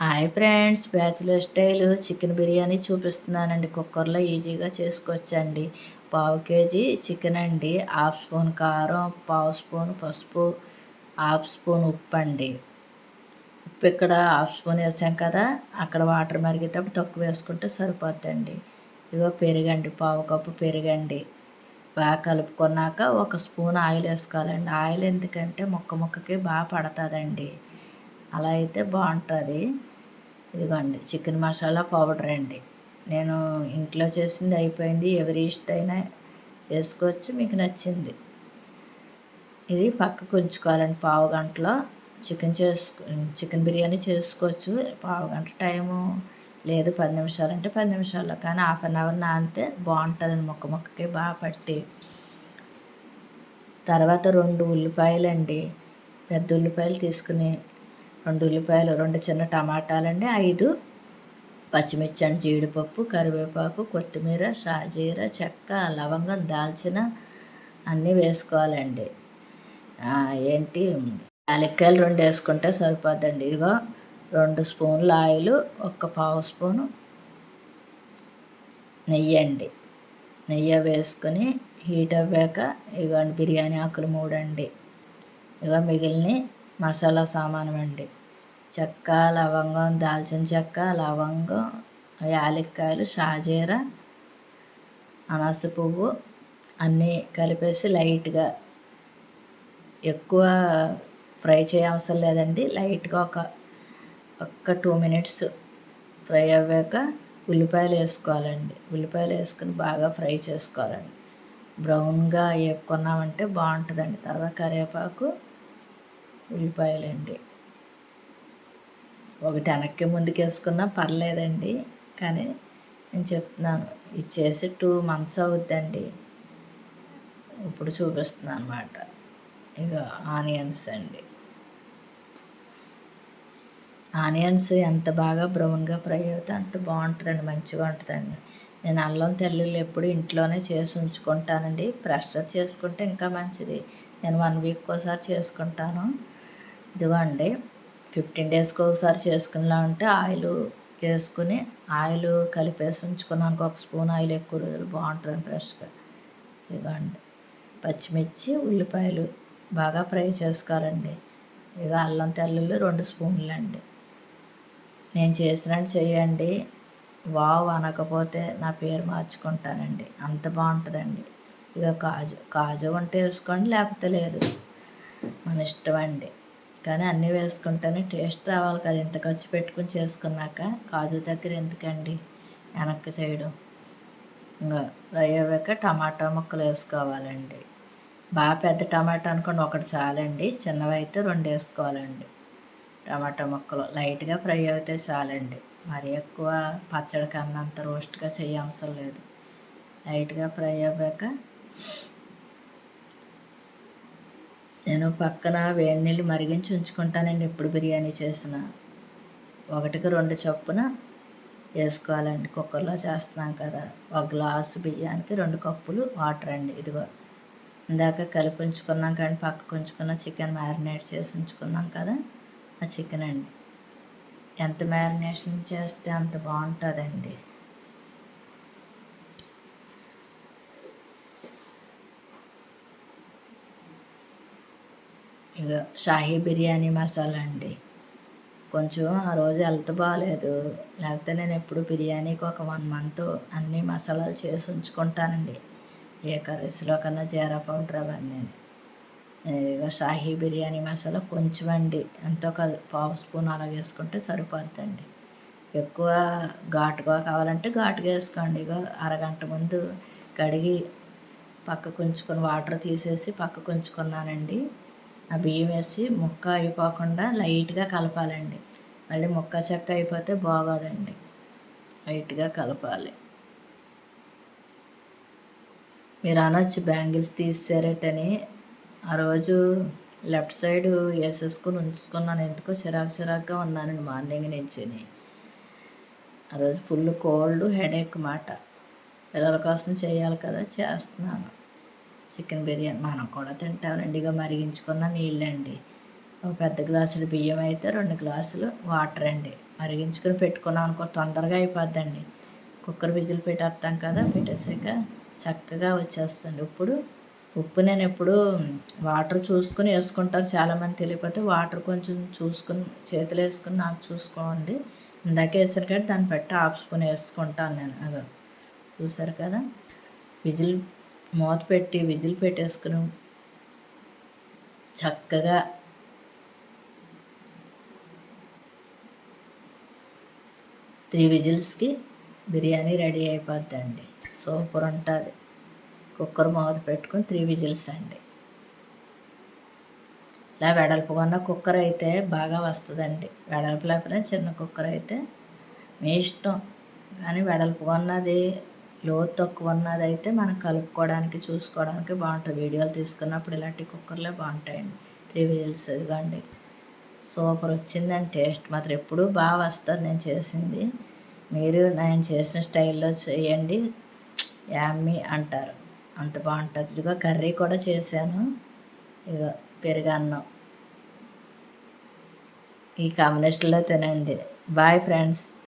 Hi friends bachelor style. Chicken biryani చూపిస్తున్నానండి. కుక్కర్లో ఈజీగా చేసుకోవచ్చండి. పావు కేజీ చికెన్ అండి. హాఫ్ స్పూన్ కారం పావు స్పూన్ పసుపు హాఫ్ స్పూన్ ఉప్పు అండి ఉప్పు ఇక్కడ హాఫ్ స్పూన్ వేసాం కదా అక్కడ వాటర్ మరిగేటప్పుడు తక్కువ వేసుకుంటే సరిపోద్దండి. ఇగో పెరుగండి పావు కప్పు పెరుగండి. బాగా కలుపుకున్నాక ఒక స్పూన్ ఆయిల్ వేసుకోవాలండి. ఆయిల్ ఎందుకంటే మొక్క మొక్కకి బాగా పడుతుందండి. అలా అయితే బాగుంటుంది. ఇదిగోండి చికెన్ మసాలా పౌడర్ అండి. నేను ఇంట్లో చేసింది అయిపోయింది. ఎవరి ఇష్టమైనా వేసుకోవచ్చు మీకు నచ్చింది. ఇది పక్కకు ఉంచుకోవాలండి పావు గంటలో. చికెన్ చేసుకు చికెన్ బిర్యానీ చేసుకోవచ్చు. పావు గంట టైము లేదు పది నిమిషాలు అంటే పది నిమిషాల్లో. కానీ హాఫ్ అన్ అవర్ నానితే బాగుంటుందండి మొక్క మొక్కకి బాగా పట్టి. తర్వాత రెండు ఉల్లిపాయలండి. పెద్ద ఉల్లిపాయలు తీసుకుని రెండు ఉల్లిపాయలు రెండు చిన్న టమాటాలండి ఐదు పచ్చిమిర్చి అండి జీడిపప్పు కరివేపాకు కొత్తిమీర షాజీర చెక్క లవంగం దాల్చిన అన్నీ వేసుకోవాలండి. ఏంటి? యాలక్కాయలు రెండు వేసుకుంటే సరిపోద్దండి. ఇదిగో రెండు స్పూన్ల ఆయిల్ ఒక్క పావు స్పూను నెయ్యి అండి. నెయ్యి వేసుకొని హీట్ అవ్వాక ఇగోండి బిర్యానీ ఆకులు మూడండి. ఇగో మిగిలిన మసాలా సామాను అండి. చెక్క లవంగం దాల్చిన చెక్క లవంగం యాలక్కాయలు షాజీర అనాస పువ్వు అన్నీ కలిపేసి లైట్గా ఎక్కువ ఫ్రై చేయవసరం లేదండి. లైట్గా ఒక ఒక్క టూ మినిట్స్ ఫ్రై అవ్వాక ఉల్లిపాయలు వేసుకోవాలండి. ఉల్లిపాయలు వేసుకుని బాగా ఫ్రై చేసుకోవాలండి. బ్రౌన్గా వేపుకున్నామంటే బాగుంటుందండి. తర్వాత కరివేపాకు ఉల్లిపాయలండి. ఒకటి వెనక్కి ముందుకు వేసుకున్నా పర్లేదండి కానీ నేను చెప్తున్నాను ఇది చేసి టూ మంత్స్ అవుద్దండి. ఇప్పుడు చూపిస్తున్నాను అనమాట ఇక ఆనియన్స్ అండి. ఆనియన్స్ ఎంత బాగా బ్రౌన్గా ఫ్రై అవుతే అంత బాగుంటుందండి మంచిగా ఉంటుందండి. నేను అల్లం తెల్లుల్లి ఎప్పుడు ఇంట్లోనే చేసి ఉంచుకుంటానండి. ప్రెషర్ చేసుకుంటే ఇంకా మంచిది. నేను వన్ వీక్ ఒకసారి చేసుకుంటాను. ఇదిగోండి ఫిఫ్టీన్ డేస్కి ఒకసారి చేసుకునేలా ఉంటే ఆయిల్ వేసుకుని ఆయిల్ కలిపేసి ఉంచుకున్నాను ఒక స్పూన్ ఆయిల్ ఎక్కువ రోజులు బాగుంటుంది ఫ్రెష్గా. ఇదిగోండి పచ్చిమిర్చి ఉల్లిపాయలు బాగా ఫ్రై చేసుకోవాలండి. ఇక అల్లం తెల్లుల్లి రెండు స్పూన్లు అండి. నేను చేసినట్టు చేయండి. వావ్ అనకపోతే నా పేరు మార్చుకుంటానండి. అంత బాగుంటుందండి. ఇక కాజు కాజు ఉంటే వేసుకోండి లేకపోతే లేదు. మన ఇష్టం అండి. కానీ అన్నీ వేసుకుంటేనే టేస్ట్ రావాలి కదా. ఇంత ఖర్చు పెట్టుకుని చేసుకున్నాక కాజు దగ్గర ఎందుకండి? వెనక్కి చేయడం ఇంకా ఫ్రై అయ్యాక టమాటా ముక్కలు వేసుకోవాలండి. బాగా పెద్ద టమాటా అనుకోండి ఒకటి చాలండి. చిన్నవి అయితే రెండు వేసుకోవాలండి. టమాటా ముక్కలు లైట్గా ఫ్రై అయితే చాలండి. మరి ఎక్కువ పచ్చడి కన్నా అంత రోస్ట్గా చేయవసరం లేదు. లైట్గా ఫ్రై అయ్యాక నేను పక్కన వేడి నీళ్ళు మరిగించి ఉంచుకుంటానండి ఎప్పుడు బిర్యానీ చేసిన. ఒకటికి రెండు చొప్పున వేసుకోవాలండి. కుక్కర్లో చేస్తున్నాం కదా. ఒక గ్లాసు బియ్యానికి రెండు కప్పులు వాటర్ అండి. ఇదిగో ఇందాక కలిపి ఉంచుకున్నాం కానీ పక్కకు ఉంచుకున్న చికెన్ మ్యారినేట్ చేసి ఉంచుకున్నాం కదా. ఆ చికెన్ అండి. ఎంత మ్యారినేషన్ చేస్తే అంత బాగుంటుందండి. ఇక షాహీ బిర్యానీ మసాలా అండి. కొంచెం ఆ రోజు హెల్త్ బాగాలేదు లేకపోతే నేను ఎప్పుడు బిర్యానీకి ఒక వన్ మంత్ అన్ని మసాలాలు చేసి ఉంచుకుంటానండి. ఏ కర్రీస్లో కన్నా జీరా పౌడర్ అవన్నీ. ఇక షాహీ బిర్యానీ మసాలా కొంచెం అండి ఎంతో కాదు పావు స్పూన్ అలా వేసుకుంటే సరిపోద్దండి. ఎక్కువ ఘాటుగా కావాలంటే ఘాటుగా వేసుకోండి. ఇక అరగంట ముందు కడిగి పక్కకు ఉంచుకొని వాటర్ తీసేసి పక్కకు ఉంచుకున్నానండి. ఆ బియ్యం వేసి ముక్క అయిపోకుండా లైట్గా కలపాలండి. మళ్ళీ ముక్క చెక్క అయిపోతే బాగోదండి. లైట్గా కలపాలి. మీరు అనొచ్చు బ్యాంగిల్స్ తీసేరేటని ఆ రోజు లెఫ్ట్ సైడ్ వేసేసుకుని ఉంచుకున్నాను. ఎందుకో చిరాకు చిరాకుగా ఉన్నానండి మార్నింగ్ నుంచి ఆ రోజు ఫుల్ కోల్డ్ హెడేక్ మాట. పిల్లల కోసం చేయాలి కదా చేస్తున్నాను. చికెన్ బిర్యానీ మనం కూడా తింటామండి. ఇక మరిగించుకున్న నీళ్ళండి. ఒక పెద్ద గ్లాసులు బియ్యం అయితే రెండు గ్లాసులు వాటర్ అండి. మరిగించుకుని పెట్టుకున్నాం అనుకో తొందరగా అయిపోద్దండి. కుక్కర్ విజిల్ పెట్టేస్తాం కదా పెట్టేసాక చక్కగా వచ్చేస్తుంది. ఇప్పుడు ఉప్పు నేను ఎప్పుడు వాటర్ చూసుకుని వేసుకుంటారు చాలామంది తెలియకపోతే వాటర్ కొంచెం చూసుకుని చేతులు వేసుకుని నాకు చూసుకోండి. ఇందాక వేసారు కదా దాన్ని బట్టి హాఫ్ స్పూన్ వేసుకుంటాను నేను. అదో చూసారు కదా విజిల్ మూత పెట్టి విజిల్ పెట్టేసుకుని చక్కగా త్రీ విజిల్స్కి బిర్యానీ రెడీ అయిపోద్దండి. సూపర్ ఉంటుంది. కుక్కర్ మూత పెట్టుకుని త్రీ విజిల్స్ అండి. ఇలా వెడల్పుగా ఉన్న కుక్కర్ అయితే బాగా వస్తుందండి. వెడల్పు లేకపోతే చిన్న కుక్కర్ అయితే మీ ఇష్టం. కానీ వెడల్పుగా ఉన్నది లోతు తక్కువ ఉన్నది అయితే మనం కలుపుకోవడానికి చూసుకోవడానికి బాగుంటుంది. వీడియోలు తీసుకున్నప్పుడు ఇలాంటి కుక్కర్లే బాగుంటాయండి. త్రీ వీల్స్ ఇదిగోండి. సూపర్ వచ్చిందండి టేస్ట్ మాత్రం ఎప్పుడూ బాగా వస్తుంది నేను చేసింది. మీరు నేను చేసిన స్టైల్లో చేయండి. యామ్మి అంటారు. అంత బాగుంటుంది. ఇదిగో కర్రీ కూడా చేశాను. ఇదిగో పెరుగన్నం ఈ కాంబినేషన్లో తినండి. Bye friends.